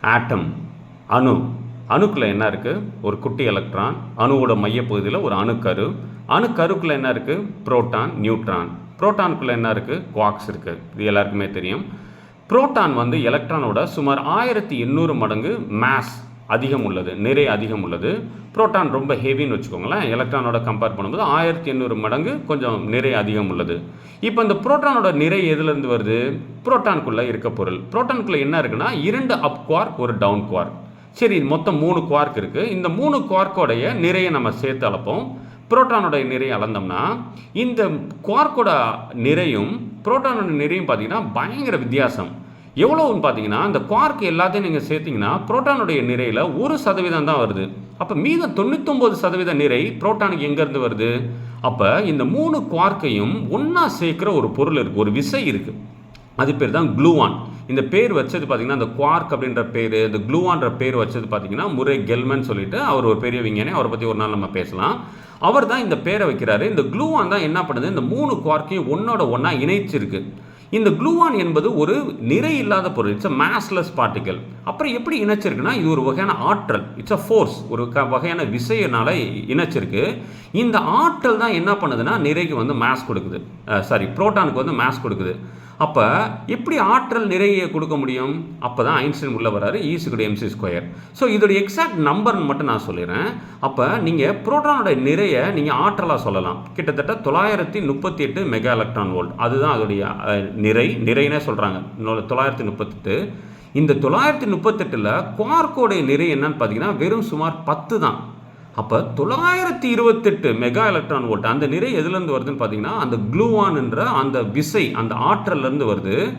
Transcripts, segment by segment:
ஆட்டம். அணு. அணுக்குள்ளே என்ன இருக்குது ஒரு குட்டி எலக்ட்ரான். அணுவோட மையப்பகுதியில் ஒரு அணுக்கரு. அணுக்கருக்குள்ளே என்ன இருக்குது புரோட்டான் நியூட்ரான். புரோட்டானுக்குள்ளே என்ன இருக்குது குவாக்ஸ் இருக்குது இது எல்லாருக்குமே தெரியும். புரோட்டான் வந்து எலக்ட்ரானோட சுமார் ஆயிரத்தி எண்ணூறு மடங்கு மேஸ் அதிகம் உள்ளது நிறை அதிகம் உள்ளது. புரோட்டான் ரொம்ப ஹெவின்னு வச்சுக்கோங்களேன். எலக்ட்ரானோட கம்பேர் பண்ணும்போது ஆயிரத்தி எண்ணூறு மடங்கு கொஞ்சம் நிறை அதிகம் உள்ளது. இப்போ இந்த புரோட்டானோட நிறை எதுலேருந்து வருது? புரோட்டானுக்குள்ளே இருக்க பொருள். புரோட்டானுக்குள்ளே என்ன இருக்குன்னா இரண்டு அப் குவார்க் ஒரு டவுன் குவார்க் சரி மொத்தம் மூணு குவார்க் இருக்குது இந்த மூணு குவார்க்கோடைய நிறையை நம்ம சேர்த்து அளப்போம். புரோட்டானோடைய நிறை அளந்தோம்னா இந்த குவார்க்கோட நிறையும் புரோட்டானோட நிறையும் பார்த்திங்கன்னா பயங்கர வித்தியாசம். எவ்வளோன்னு பார்த்தீங்கன்னா இந்த குவார்க் எல்லாத்தையும் நீங்கள் சேர்த்தீங்கன்னா புரோட்டானுடைய நிறையில் ஒரு சதவீதம் தான் வருது. அப்போ மீதம் தொண்ணூத்தொம்பது சதவீத நிறை புரோட்டானுக்கு எங்கேருந்து வருது? அப்போ இந்த மூணு குவார்க்கையும் ஒன்றா சேர்க்குற ஒரு பொருள் இருக்குது ஒரு விசை இருக்குது அது பேர் தான் க்ளூவான் இந்த பேர் வச்சது பார்த்தீங்கன்னா அந்த குவார்க் அப்படின்ற பேர் இந்த க்ளூவான்ற பேர் வச்சது பார்த்தீங்கன்னா முறை கெல்மன் சொல்லிட்டு அவர் ஒரு பெரிய விஞ்ஞானி அவரை பற்றி ஒரு நாள் நம்ம பேசலாம். அவர் தான் இந்த பேரை வைக்கிறாரு. இந்த க்ளூவான் தான் என்ன பண்ணுது? இந்த மூணு குவார்க்கையும் ஒன்னோட ஒன்றா இணைச்சிருக்கு. இந்த குளூவான் என்பது ஒரு நிறை இல்லாத பொருள். இட்ஸ் அ மேஸ்லெஸ் பார்ட்டிக்கல் அப்புறம் எப்படி இணைச்சிருக்குன்னா இது ஒரு வகையான ஆற்றல். இட்ஸ் அ ஃபோர்ஸ் ஒரு க வகையான விசையினால் இணைச்சிருக்கு. இந்த ஆற்றல் தான் என்ன பண்ணுதுன்னா நிறைக்கு வந்து மேஸ் கொடுக்குது. சாரி புரோட்டானுக்கு வந்து மேஸ் கொடுக்குது. அப்போ எப்படி ஆற்றல் நிறைய கொடுக்க முடியும்? அப்போ தான் ஐன்ஸ்டைன் உள்ளே வராரு ஈஸுக்குடைய e m c square so இதோடைய எக்ஸாக்ட் நம்பர்னு மட்டும் நான் சொல்லிடுறேன். அப்போ நீங்கள் புரோட்டானோட நிறைய நீங்கள் ஆற்றலாக சொல்லலாம். கிட்டத்தட்ட தொள்ளாயிரத்தி முப்பத்தி எட்டு மெகா எலக்ட்ரான் வோல்ட் அதுதான் அதோடைய நிறை. நிறைனே சொல்கிறாங்க தொள்ளாயிரத்தி முப்பத்தெட்டு. இந்த தொள்ளாயிரத்தி முப்பத்தெட்டில் குவார்க்கோடைய நிறை என்னன்னு பார்த்தீங்கன்னா வெறும் சுமார் பத்து தான் அப்போ தொள்ளாயிரத்தி இருபத்தெட்டு மெகா எலக்ட்ரான் வோல்ட் அந்த நிறை எதுலேருந்து வருதுன்னு பார்த்தீங்கன்னா அந்த க்ளூவான்ன்ற அந்த விசை அந்த ஆற்றல்லேருந்து வருது.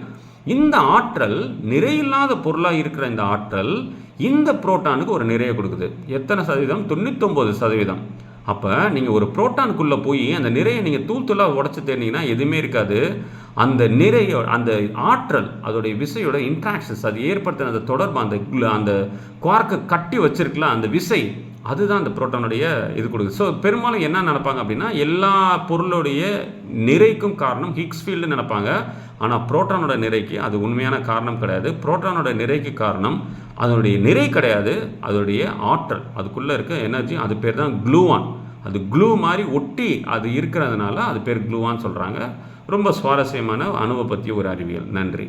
இந்த ஆற்றல் நிறையில்லாத பொருளாக இருக்கிற இந்த ஆற்றல் இந்த புரோட்டானுக்கு ஒரு நிறைய கொடுக்குது. எத்தனை சதவீதம்? தொண்ணூத்தொம்பது சதவீதம். அப்போ நீங்கள் ஒரு புரோட்டானுக்குள்ளே போய் அந்த நிறையை நீங்கள் தூள் தூளாக உடச்சி தேடினீங்கன்னா எதுவுமே இருக்காது. அந்த நிறைய அந்த ஆற்றல் அதோடைய விசையோட இன்ட்ராக்ஷன்ஸ் அது ஏற்படுத்தின அந்த தொடர்பு அந்த அந்த குவார்க்கை கட்டி வச்சிருக்கல அந்த விசை அதுதான் அந்த புரோட்டானுடைய இது கொடுக்குது. ஸோ பெரும்பாலும் என்ன நினைப்பாங்க அப்படின்னா எல்லா பொருளுடைய நிறைக்கும் காரணம் ஹிக்ஸ் ஃபீல்டு நினைப்பாங்க. ஆனால் புரோட்டானோட நிறைக்கு அது உண்மையான காரணம் கிடையாது. புரோட்டானோட நிறைக்கு காரணம் அதனுடைய நிறை கிடையாது. அதனுடைய ஆற்றல் அதுக்குள்ளே இருக்க எனர்ஜி அது பேர் தான் க்ளூவான் அது க்ளூ மாதிரி ஒட்டி அது இருக்கிறதுனால அது பேர் க்ளூவான்னு சொல்கிறாங்க ரொம்ப சுவாரஸ்யமான அனுபவ பற்றிய ஒரு அறிவியல். நன்றி.